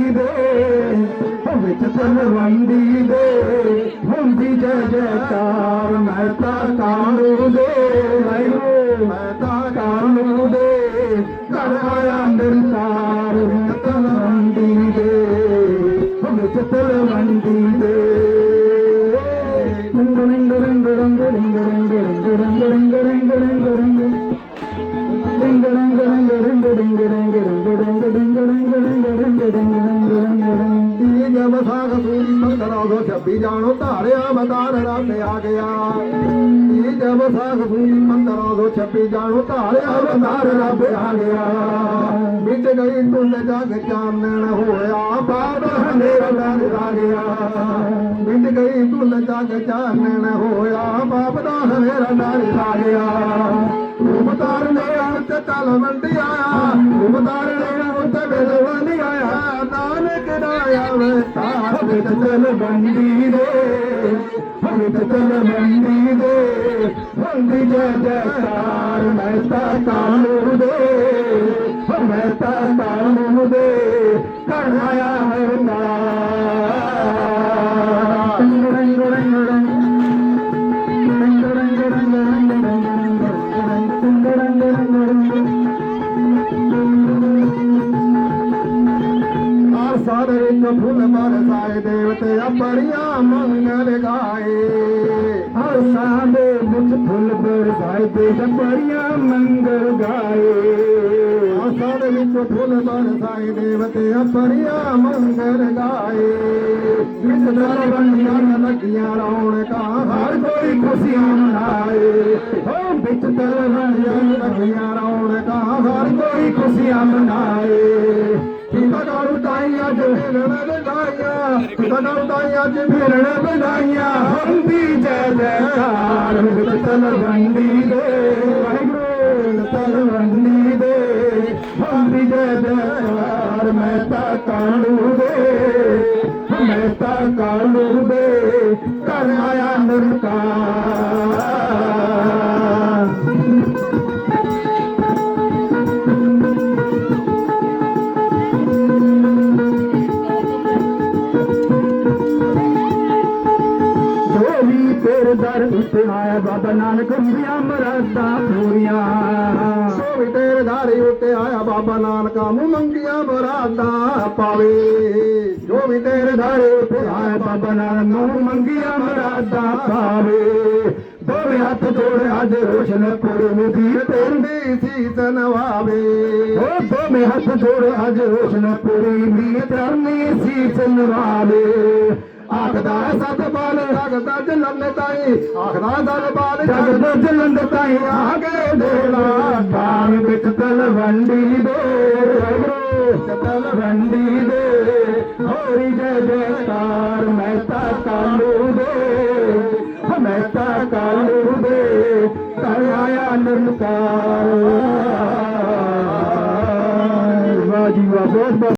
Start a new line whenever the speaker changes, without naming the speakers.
ਦੇ ਵਿੱਚ ਤਲਵੰਡੀ ਦੇ ਹੁੰਦੀ ਜੈ ਜੈਕਾਰ ਮੈਂ ਤਾਂ ਕਾਣੂ ਦੇ ਵਾਹਿਗੁਰੂ ਮੈਂ ਤਾਂ ਕਾਣੂ ਦੇ ਘਰ ਆਇਆ ਨਿਰਤਾਰ ਵਿੱਚ ਤਲਵੰਡੀ ਦੇ ਵਿੱਚ ਤਲਵੰਡੀ ਦੇ ring ring ring ring ring ring ring ring ring ring ring ring Ding ding ding ding
ਤੀ ਜਬ ਸਾਖ ਸੂਰੀ ਮੰਦਰਾ ਦੋ ਛੱਬੀ ਜਾਣੋ ਧਾਰਿਆ ਮਦਾਰ ਰੱਬ ਆ ਗਿਆ। ਤੀ ਜਬ ਸਾਖ ਸੂਰੀ ਮੰਦਰਾ ਦੋ ਛੱਬੀ ਜਾਣੋ ਧਾਰਿਆ ਮਦਾਰ ਰੱਬ ਆ ਗਿਆ। ਮਿਟ ਗਈ ਤੁਲ ਜਗ ਚਾਨਣ ਹੋਇਆ ਬਾਦ ਹਨੇਰਾ ਦਰ ਆ ਗਿਆ। ਮਿਟ ਗਈ ਤੁਲ ਜਗ ਚਾਨਣ ਹੋਇਆ ਬਾਪ ਦਾ ਹਨੇਰਾ ਦਰ ਆ ਗਿਆ। ਰੂਪ ਤਾਰਨੇ ਅੰਤ ਤਲ ਮੰਡਿਆ ਰੂਪ ਤਾਰਨੇ ਅੰਤ ਵੇਲ ਆਇਆ چل
مندي ري هل منڊي ري هوندي جان ت ڏي هميشه ڪامايا هارنگ رنگ رنگ رنگ رنگ رنگ رنگ سنگهه رنگ رنگ رنگ ਰੰਗ
ਵਿੱਚ ਫੁੱਲ ਬਰਸਾਏ ਦੇਵਤੇ ਆਪਣੀਆਂ ਮੰਗਲ ਗਾਏ।
ਹਰ ਸਾਦੇ ਵਿੱਚ ਫੁੱਲ ਬਰਸਾਏ ਦੇ ਜਪੜੀਆਂ ਮੰਗਲ ਗਾਏ।
ਆਸਾਂ ਵਿੱਚ ਫੁੱਲ ਬਰਸਾਏ ਦੇਵਤੇ ਆਪਣੀਆਂ ਮੰਗਲ ਗਾਏ। ਇਸ ਦਰ ਬੰਦੀਆਂ ਲੱਗੀਆਂ ਰੌਣਕਾਂ,
ਹਰ ਕੋਈ ਖੁਸ਼ੀਆਂ ਮਨਾਏ। ਹੋ ਵਿੱਚ ਤਲਵੰਡੀਆਂ
ਲੱਗੀਆਂ ਰੌਣਕਾਂ,
ਹਰ ਕੋਈ ਖੁਸ਼ੀਆਂ ਮਨਾਏ।
ਭੇਲਣ ਵਧਾਈਆਂ ਅੱਜ
ਭੇਲਣ ਵਧਾਈਆਂ ਹੁੰਦੀ ਜੈ ਜੈਕਾਰ ਮੁਕਤ ਤਨ ਦੇ। ਬਾਬਾ ਨਾਨਕ ਹੁੰਦੀਆਂ ਮਰਾਦਾਂ ਪੂਰੀਆਂ।
ਸੋਵੀ ਤੇਰੇ ਧਾਰੇ ਉੱਤੇ ਆਇਆ ਬਾਬਾ ਨਾਨਕਾ ਮੂੰਹ ਮੰਗੀਆਂ ਬਰਾਦਾ ਪਾਵੇ। ਜੋ ਵੀ ਤੇਰੇ ਧਾਰੇ ਉੱਤੇ ਆਇਆ
ਬਾਬਾ ਨਾਨਕ ਨੂੰ ਮੰਗੀਆਂ ਮਰਾਦਾਂ ਪਾਵੇ। ਦੋਵੇਂ ਹੱਥ ਜੋੜ ਅੱਜ ਰੋਸ਼ਨ ਪੁਰਮ ਦੀ ਤੇਰੀ
ਤੇਰੀ ਸੀਸ ਨਵਾਵੇ
ਉਹ ਦੋਵੇਂ ਹੱਥ ਜੋੜ ਅੱਜ ਰੋਸ਼ਨ ਪੁਰੀ ਦੀ ਚਰਨੀ ਸੀਸ ਨਵਾਵੇ
ਆਖਦਾ ਸਤ ਬਾਲ ਜਗਦਾ ਜਲਨ ਤਾਈ। ਆਖਦਾ ਸਤ ਬਾਲ
ਜਗ ਦੇ ਜਲੰਦ ਤਾਈ ਆ ਗਏ ਦੇਲਾ ਕਾਨ ਵਿੱਚ ਤਲਵੰਡੀ ਦੇ ਤਲਵੰਡੀ ਦੇ ਹੋਰੀ ਜੈ ਜੈਕਾਰ ਮੈਂ ਤਾਂ ਕਾਲੂ ਦੇ। ਮੈਂ ਤਾਂ ਕਾਲੂ ਦੇ। ਕਰ ਆਇਆ ਨਿਰਕਾਰ